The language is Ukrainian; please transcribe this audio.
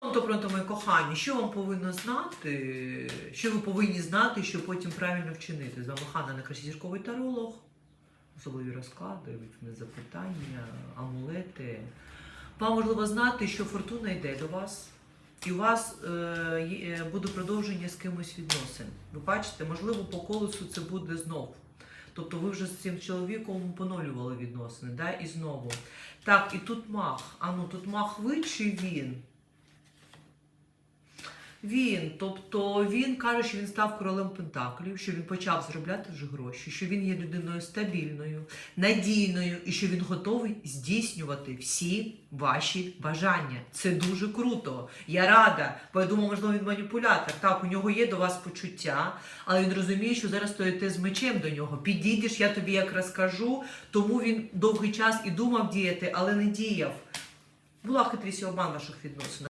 То пронто, мої кохані, що вам повинно знати, що ви повинні знати, щоб потім правильно вчинити? З вами Ханна найкращий зірковий таролог, особливі розклади, відповідні запитання, амулети. Вам можливо знати, що фортуна йде до вас, і у вас е, є- буде продовження з кимось відносин. Ви бачите, можливо, по колесу це буде знов. Тобто ви вже з цим чоловіком поновлювали відносини, да? і знову. Так, і тут мах. А ну тут мах ви чи він? Він, тобто він каже, що він став королем Пентаклів, що він почав заробляти вже гроші, що він є людиною стабільною, надійною і що він готовий здійснювати всі ваші бажання. Це дуже круто. Я рада, бо я думаю, можливо, він маніпулятор. Так, у нього є до вас почуття, але він розуміє, що зараз стоїте з мечем до нього. Підійдеш, я тобі як розкажу. Тому він довгий час і думав діяти, але не діяв. Була хитрість і обман ваших відносин.